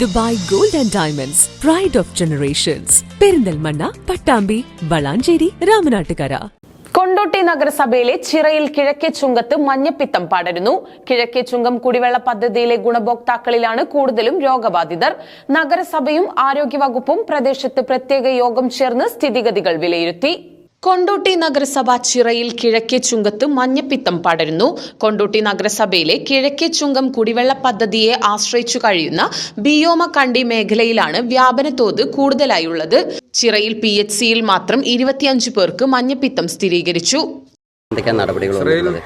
Dubai gold and diamonds pride of generations Perinthalmanna Pattambi Valanchery Ramanattukara. Kondotty നഗരസഭയിലെ ചിറയിൽ കിഴക്കേ ചുങ്കത്ത് മഞ്ഞപ്പിത്തം പടരുന്നു. കിഴക്കേ ചുങ്കം കുടിവെള്ള പദ്ധതിയിലെ ഗുണഭോക്താക്കളിലാണ് കൂടുതലും രോഗബാധിതർ. നഗരസഭയും ആരോഗ്യവകുപ്പും പ്രദേശത്ത് പ്രത്യേക യോഗം ചേർന്ന് സ്ഥിതിഗതികൾ വിലയിരുത്തി. കൊണ്ടോട്ടി നഗരസഭ ചിറയിൽ കിഴക്കേ ചുങ്കത്ത് മഞ്ഞപ്പിത്തം പടരുന്നു. കൊണ്ടോട്ടി നഗരസഭയിലെ കിഴക്കേ ചുങ്കം കുടിവെള്ള പദ്ധതിയെ ആശ്രയിച്ചു കഴിയുന്ന ബിയോമ കണ്ടി മേഖലയിലാണ് വ്യാപന തോത് കൂടുതലായുള്ളത്. ചിറയിൽ പി എച്ച് സിയിൽ മാത്രം ഇരുപത്തിയഞ്ച് പേർക്ക് മഞ്ഞപ്പിത്തം സ്ഥിരീകരിച്ചു.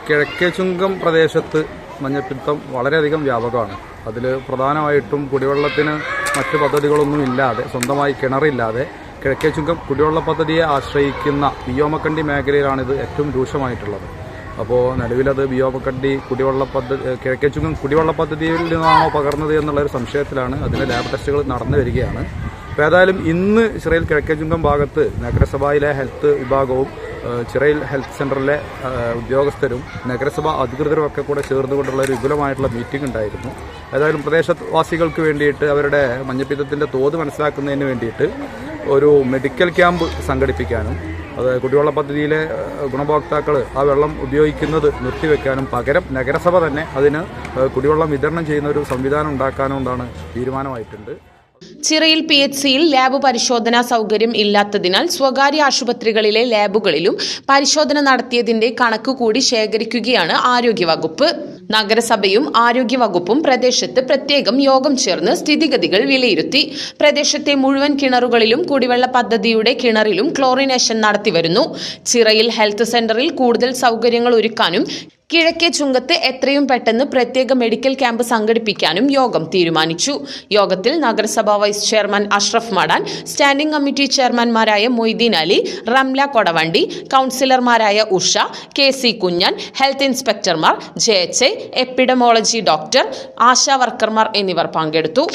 കിഴക്കേ ചുങ്കം പ്രദേശത്ത് മഞ്ഞപ്പിത്തം വളരെയധികം വ്യാപകമാണ്. അതിൽ പ്രധാനമായിട്ടും കുടിവെള്ളത്തിന് മറ്റു പദ്ധതികളൊന്നും ഇല്ലാതെ സ്വന്തമായി കിണറില്ലാതെ കിഴക്കേ ചുങ്കം കുടിവെള്ള പദ്ധതിയെ ആശ്രയിക്കുന്ന ബിയോമക്കണ്ടി മേഖലയിലാണിത് ഏറ്റവും രൂക്ഷമായിട്ടുള്ളത്. അപ്പോൾ നിലവിലത് ബിയോമക്കണ്ടി കുടിവെള്ള പദ്ധതി കിഴക്കേ ചുങ്കം കുടിവെള്ള പദ്ധതിയിൽ നിന്നാണോ പകർന്നത് എന്നുള്ളൊരു സംശയത്തിലാണ് അതിന്റെ ലാബ് ടെസ്റ്റുകൾ നടന്നു വരികയാണ്. അപ്പോൾ ഏതായാലും ഇന്ന് ചിറയിൽ കിഴക്കേ ചുങ്കം ഭാഗത്ത് നഗരസഭയിലെ ഹെൽത്ത് വിഭാഗവും ചിറയിൽ ഹെൽത്ത് സെന്ററിലെ ഉദ്യോഗസ്ഥരും നഗരസഭ അധികൃതരും ഒക്കെ കൂടെ ചേർന്നുകൊണ്ടുള്ള ഒരു വിപുലമായിട്ടുള്ള മീറ്റിംഗ് ഉണ്ടായിരുന്നു. ഏതായാലും പ്രദേശവാസികൾക്ക് വേണ്ടിയിട്ട് അവരുടെ മഞ്ഞപ്പിത്തത്തിന്റെ തോത് മനസ്സിലാക്കുന്നതിന് വേണ്ടിയിട്ട് ഒരു മെഡിക്കൽ ക്യാമ്പ് സംഘടിപ്പിക്കാനും അത് കുടിവെള്ള പദ്ധതിയിലെ ഗുണഭോക്താക്കൾ ആ വെള്ളം ഉപയോഗിക്കുന്നത് നിർത്തിവെക്കാനും പകരം നഗരസഭ തന്നെ അതിന് കുടിവെള്ളം വിതരണം ചെയ്യുന്ന ഒരു സംവിധാനം ഉണ്ടാക്കാനും കൊണ്ടാണ് തീരുമാനമായിട്ടുണ്ട്. ചിറയിൽ പി എച്ച് സിയിൽ ലാബ് പരിശോധനാ സൗകര്യം ഇല്ലാത്തതിനാൽ സ്വകാര്യ ആശുപത്രികളിലെ ലാബുകളിലും പരിശോധന നടത്തിയതിന്റെ കണക്ക് കൂടി ശേഖരിക്കുകയാണ് ആരോഗ്യവകുപ്പ്. നഗരസഭയും ആരോഗ്യവകുപ്പും പ്രദേശത്ത് പ്രത്യേകം യോഗം ചേർന്ന് സ്ഥിതിഗതികൾ വിലയിരുത്തി. പ്രദേശത്തെ മുഴുവൻ കിണറുകളിലും കുടിവെള്ള പദ്ധതിയുടെ കിണറിലും ക്ലോറിനേഷൻ നടത്തിവരുന്നു. ചിറയിൽ ഹെൽത്ത് സെന്ററിൽ കൂടുതൽ സൗകര്യങ്ങൾ ഒരുക്കാനും കിഴക്കേ ചുങ്കത്ത് എത്രയും പെട്ടെന്ന് പ്രത്യേക മെഡിക്കൽ ക്യാമ്പ് സംഘടിപ്പിക്കാനും യോഗം തീരുമാനിച്ചു. യോഗത്തിൽ നഗരസഭാ vice chairman Ashraf Madan standing committee ചെയർമാൻമാരായ Moideen Ali Ramla Kodavandi കൗൺസിലർമാരായ Usha K C Kunjan health ഇൻസ്പെക്ടർമാർ J H epidemiology doctor ASHA വർക്കർമാർ എന്നിവർ പങ്കെടുത്തു.